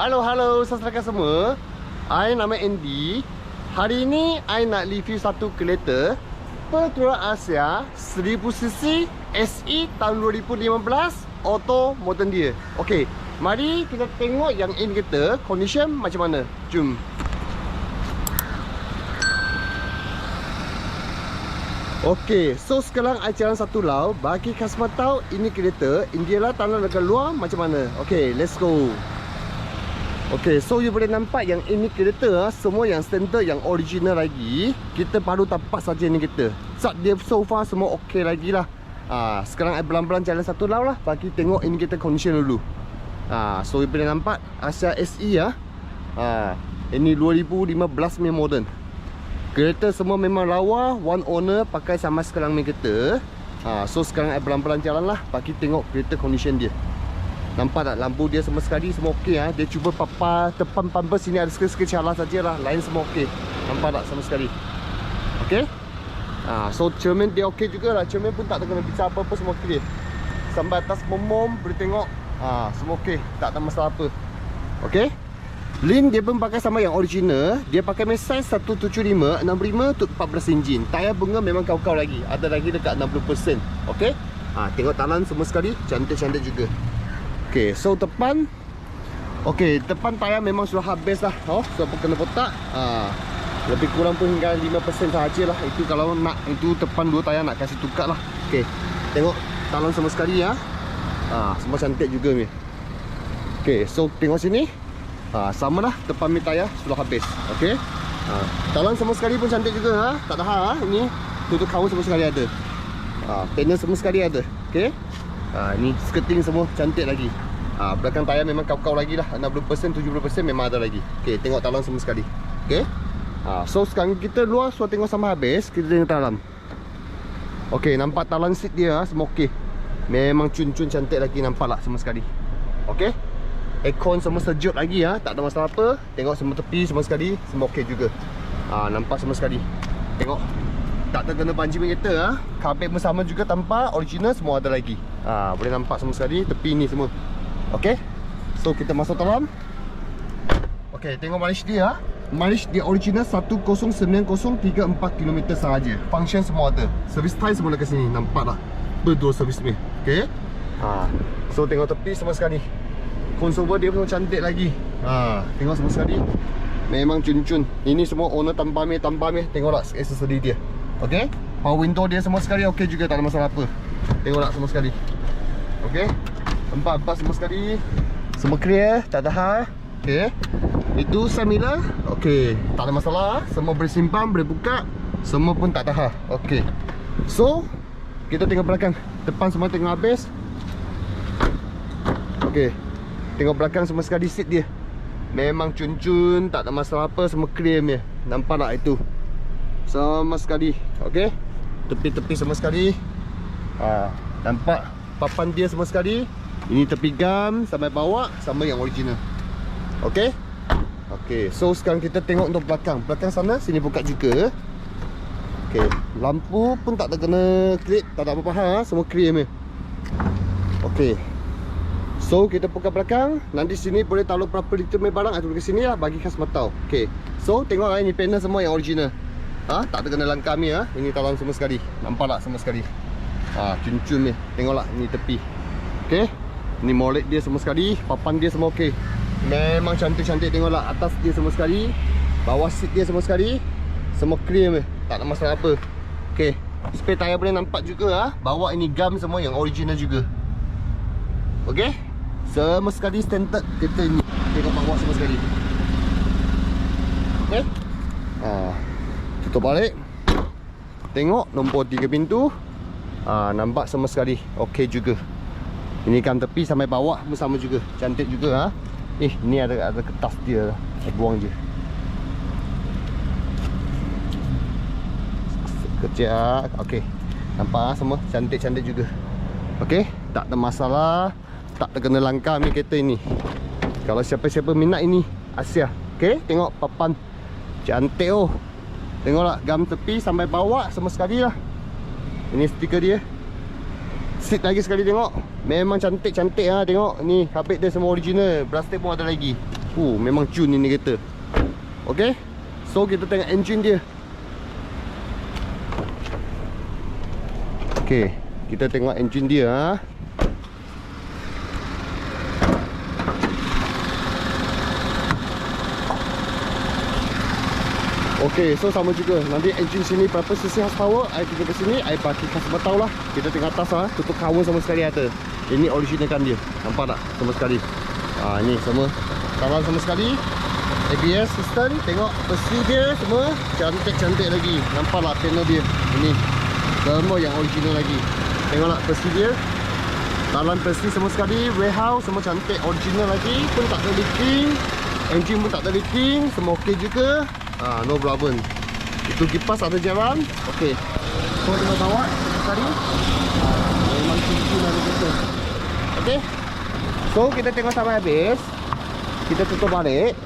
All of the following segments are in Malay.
Halo, halo, saudara semua. I nama Andy. Hari ini I nak review satu kereta Petrol Asia 1000cc SE tahun 2015 auto modern dia. Okey, mari kita tengok yang ini kereta condition macam mana. Jom. Okey, so sekarang I jalan satu lau Bagi customer tahu ini kereta India lah tanah dekat luar macam mana Okey, let's go Okey, so you boleh nampak yang ini kereta ha, Semua yang standard, yang original lagi Kita baru tapak saja ni kereta Sat dia so far semua okey lagi lah. Ha, Sekarang I belan-belan jalan satu lau lah. Bagi tengok ini kereta condition dulu. Ha, So you boleh nampak Asia SE ya. ha. Ini 2015 punya modern. Kereta semua memang lawa One owner pakai sama sekarang ni kereta. Ha, So sekarang I pelan-pelan jalan lah. Bagi tengok kereta condition dia Nampak tak? Lampu dia semua sekali Semua okey ha? Dia cuba papa depan bumper sini ada sikit-sikit calah sajalah. Lain semua okey. Nampak tak? Sama sekali. Okey? Ha, So cermin dia okey jugalah. Cermin pun tak terkena bicara apa-apa semua okey. Sampai atas momom boleh tengok. Ha, Semua okey. Tak ada masalah apa. Okey? Lin dia pun pakai sama yang original. Dia pakai size 175 65 untuk 14 enjin Tayar bunga memang kau-kau lagi. Ada lagi dekat 60% Okay ha, Tengok talan semua sekali. Cantik-cantik juga Okay so depan Okay depan tayar memang sudah habis lah oh, Sudah kena kotak ha, Lebih kurang pun hingga 5% sahaja lah. Itu kalau nak Itu depan dua tayar nak kasih tukar lah. Okay Tengok talan semua sekali ya. Ha, Semua cantik juga ni Okay so tengok sini. Ha, Sama lah depan mitaya sudah habis Okey? Ha, Talan semua sekali pun cantik juga ha? Tak ada ha, Ini tutup kawan semua sekali ada. Ha, Panel semua sekali ada Okey ha, Ini skirting semua cantik lagi ha, Belakang tayar memang kau-kau lagi lah 60% 70% memang ada lagi Okey tengok talan semua sekali Okey ha, So sekarang kita luar Sudah tengok sama habis Kita tengok talan Okey nampak talan seat dia ha? Semua okey Memang cun-cun cantik lagi Nampak lah semua sekali Okey Aircon semua sejuk lagi ya, tak ada masalah apa. Tengok semua tepi semua sekali, semua okey juga. Ha, nampak semua sekali. Tengok. Tak terkena banjir kereta ha. Kabel pun sama juga tanpa original semua ada lagi. Ha, boleh nampak semua sekali tepi ni semua. Okey. So kita masuk dalam. Okey, tengok mileage dia. Mileage dia original 10903 km sahaja. Function semua ada. Service tie semua dekat sini. Nampak tak? Berdua service ni. Okey. Ha. So tengok tepi semua sekali Consover dia pun cantik lagi ha, Tengok semua sekali Memang cun-cun Ini semua owner tanpa meh tanpa meh Tengoklah accessory dia Okay Power window dia semua sekali okey juga tak ada masalah apa. Tengoklah semua sekali. Okay Empat-empat semua sekali. Semua clear Tak ada hal Okay Itu Samila. Okay Tak ada masalah. Semua boleh simpan Boleh buka. Semua pun tak ada hal Okay So Kita tengok belakang. Depan semua tengok habis. Okay Tengok belakang semua sekali seat dia. Memang cun-cun Tak ada masalah apa. Semua clear dia Nampak tak itu Sama sekali. Okay Tepi-tepi semua sekali. Ha, Nampak? Papan dia semua sekali. Ini tepi gam Sampai bawah Sama yang original. Okay Okay So sekarang kita tengok untuk belakang. Belakang sana Sini buka juga. Okay Lampu pun tak terkena klip Tak ada apa-apa. Ha? Semua clear dia Okay So kita buka belakang. Nanti sini boleh taruh berapa liter main barang. Atau ke sini lah bagi customer tahu Okay So tengok lah ini panel semua yang original ha? Tak ada kena ni ha? Ini talang semua sekali. Nampak tak semua sekali. Ha, Cun-cun ni Tengoklah ini tepi. Okay Ini molek dia semua sekali Papan dia semua okay Memang cantik-cantik tengoklah Atas dia semua sekali Bawah seat dia semua sekali. Semua clear ni Tak ada masalah apa. Okay Spare tayar boleh nampak juga ha? Bawa ini gum semua yang original juga. Okay semua sekali standard kereta ni Tengok bawah semua sekali. Okay ha, Tutup balik. Tengok nombor 3 pintu. Ha, Nampak semua sekali. Okay juga. Ini kan tepi sampai bawah pun sama juga. Cantik juga ha? Eh ni ada ada kertas dia. Saya buang je. Kejap Okay Nampak ha? semua cantik-cantik juga. Okay Tak ada masalah. Tak terkena langkah ni kereta ni Kalau siapa-siapa minat ini Asia. Okay tengok papan. Cantik oh Tengoklah gam tepi sampai bawah semua sekali lah Ini stiker dia Seat lagi sekali tengok Memang cantik-cantik ha Tengok ni carpet dia semua original Plastik pun ada lagi Uh, memang cun ini kereta. Okay. So kita tengok engine dia. Okay. Kita tengok engine dia ha. Okay, so sama juga. Nanti engine sini berapa cc horsepower, I kita ke sini, I bagi customer tahu lah. Kita tengok atas lah, tutup cover sama sekali ada. Ini original kan dia. Nampak tak? Sama sekali. Ah, ni semua. Kawan sama sekali. ABS system, tengok besi dia semua cantik-cantik lagi. Nampak lah panel dia. Ini semua yang original lagi. Tengoklah besi dia. Dalam besi semua sekali, warehouse semua cantik, original lagi. Pun tak ada leaking. Engine pun tak ada leaking, semua okey juga. Ah, no problem. Itu kipas ada jalan. Okey. So kita bawa tadi. Ah, memang tinggi lah kita. Okey. So kita tengok sampai habis. Kita tutup balik.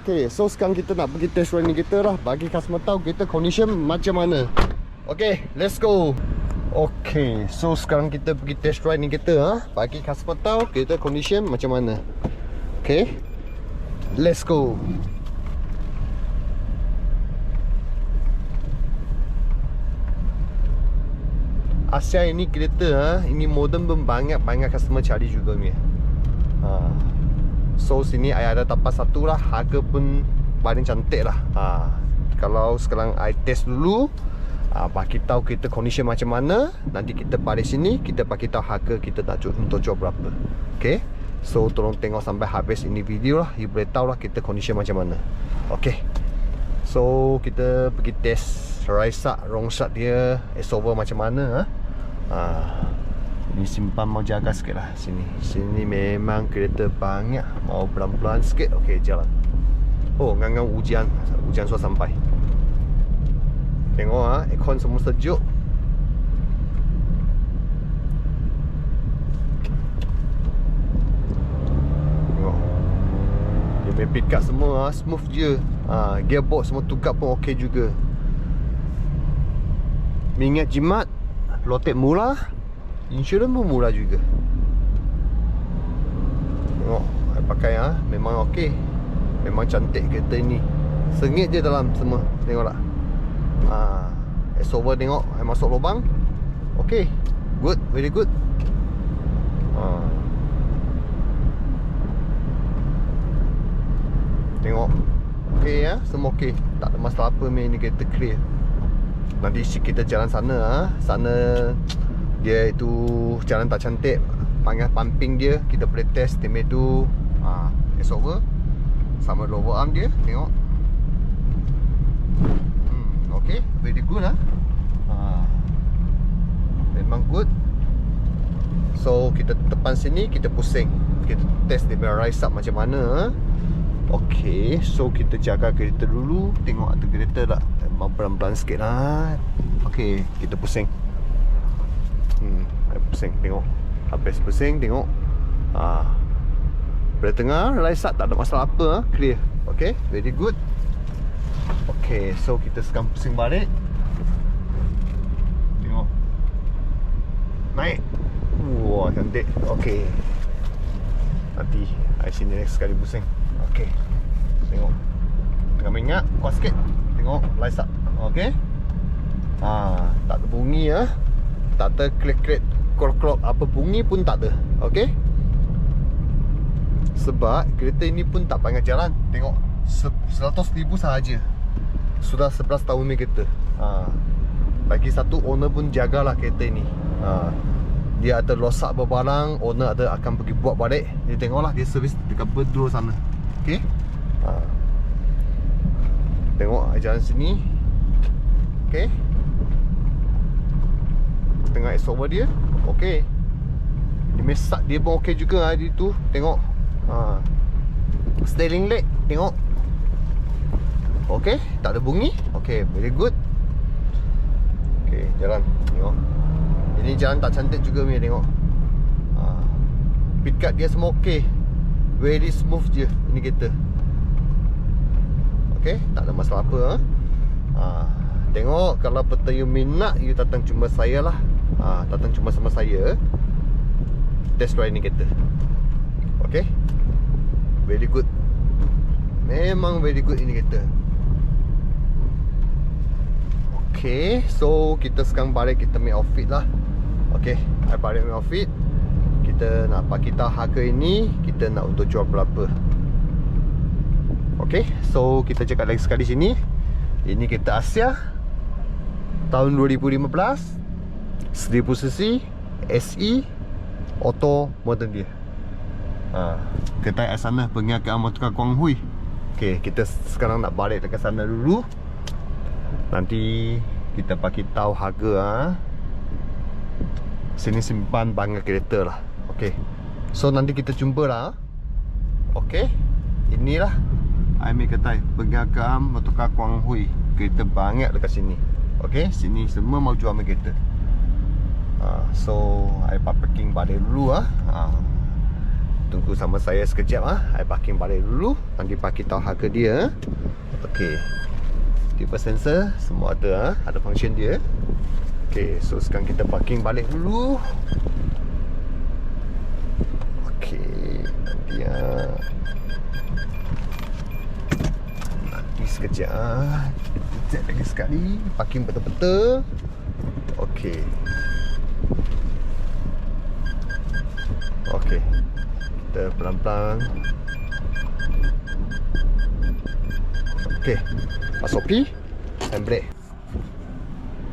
Okey, so sekarang kita nak pergi test running kita lah Bagi customer tahu kita condition macam mana Okey, let's go Okey, so sekarang kita pergi test running kita ha? Bagi customer tahu kita condition macam mana Okey Let's go Asia ini kereta ha, ini modern pun banyak-banyak customer cari juga ni. Ha. So sini I ada tapas satu lah, harga pun paling cantik lah. Ha. Kalau sekarang I test dulu, ha, bagi tahu kita condition macam mana, nanti kita balik sini, kita bagi tahu harga kita nak jual untuk jual berapa. Okay? So tolong tengok sampai habis ini video lah, you boleh tahu lah kita condition macam mana. Okay? So kita pergi test Raisak, rongsat dia Esover macam mana ha? Ha. Ini simpan mau jaga sikit lah Sini. Sini memang kereta banyak. Mau pelan-pelan sikit. Okay jalan. Oh ngang-ngang hujan Hujan sudah sampai. Tengok ha Aircon semua sejuk. Tengok. Dia punya pick up semua ha, Smooth je. Ha, Gearbox semua tukar pun ok juga. Minyak jimat Lotek murah Insurans pun murah juga. Tengok Saya pakai ha, Memang ok Memang cantik kereta ni. Sengit je dalam semua. Tengok tak ha, S-over tengok. Saya masuk lubang. Ok Good. Very good. Ha. Tengok. Ok ya Semua ok Tak ada masalah apa. Main ni kereta clear Nanti kita jalan sana ha. Sana Dia itu Jalan tak cantik Panggil pumping dia Kita boleh test Tema tu ha, S over Sama lower arm dia Tengok hmm, Okay Very good ha? ha. Memang good So kita depan sini Kita pusing Kita test dia punya rise up macam mana ha? Okay So kita jaga kereta dulu Tengok ada kereta tak pelan-pelan sikit lah. Okay Kita pusing. Hmm Pusing Tengok. Habis pusing Tengok. Ha. Pada tengah up tak ada masalah apa ha? Clear. Okay Very good. Okay So kita sekarang pusing balik. Tengok. Naik. Wah cantik. Okay Nanti I sini next sekali pusing. Okay Tengok. Tengah minyak Kuat sikit Tengok Lights up. Okay. Ha, Tak ada bunyi ya. Tak ada klik-klik Klok-klok Apa bunyi pun tak ada. Okay. Sebab Kereta ini pun tak banyak jalan. Tengok 100 ribu sahaja. Sudah 11 tahun ni kereta. Ha. Lagi satu owner pun jagalah kereta ini ha. Dia ada rosak berbarang Owner ada akan pergi buat balik. Dia tengoklah dia servis dekat Bedro sana. Okay. Ha. Tengok jalan sini. Okay Tengah exover dia. Okay Dia mesak dia pun okay juga hari tu. Tengok. Ha. Steering leg Tengok. Okay Tak ada bunyi. Okay very good. Okay jalan. Tengok. Ini jalan tak cantik juga ni tengok. Ha. Pick dia semua okay Very smooth je Ini kereta Okay Tak ada masalah apa ha? Tengok Kalau peta you minat You datang cuma saya lah ha. Datang cuma sama saya Test drive ni kereta Okay very good. Memang very good ini kereta. Okay, so kita sekarang balik kita make outfit lah. Okay, I balik make outfit. Kita nak bagi tahu harga ini, kita nak untuk jual berapa. Okay, so kita cakap lagi sekali sini. Ini kereta Asia tahun 2015 1000cc SE auto modern dia. Ha, kedai kat sana pengiakan motor Kuang Hui. Okey, kita sekarang nak balik dekat sana dulu. Nanti kita bagi tahu harga ha. Sini simpan bangga kereta lah. Okey. So nanti kita jumpa lah. Okey. Inilah Aimi kedai pengiakan motor Kuang Hui. Kereta banyak dekat sini. Okey, sini semua mau jual ambil kereta. Ha, so I parking balik dulu ah. Ha. Tunggu sama saya sekejap ah. I parking balik dulu. Nanti parking tahu harga dia. Okey. Tipe sensor semua ada ah. Ada function dia. Okey, so sekarang kita parking balik dulu. Okey, nanti ah. Sekejap ah. Sekejap lagi sekali. Parking betul-betul. Okey. Okey. Kita pelan-pelan. Okey. Masuk P. And brake.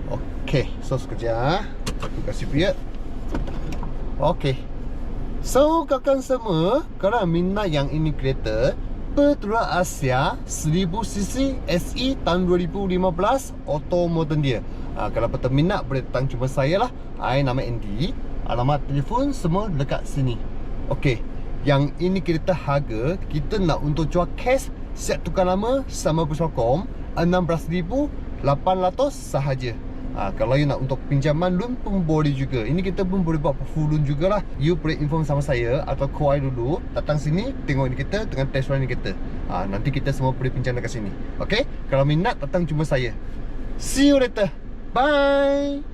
Okey. So sekejap. Aku kasih period. Okey. So kakan semua, kalau minat yang ini kereta Petra Asia 1000cc SE tahun 2015 auto modern dia. Ha, kalau peter minat boleh datang jumpa saya lah. I nama Andy. Alamat telefon semua dekat sini. Okey. Yang ini kereta harga kita nak untuk jual cash set tukar lama sama bersokong 16,800 sahaja. Ha, kalau you nak untuk pinjaman loan pun boleh juga. Ini kita pun boleh buat full loan jugalah. You boleh inform sama saya atau call I dulu. Datang sini, tengok ini kita dengan test run ini kita. Ha, nanti kita semua boleh pinjam dekat sini. Okay? Kalau minat, datang jumpa saya. See you later. Bye.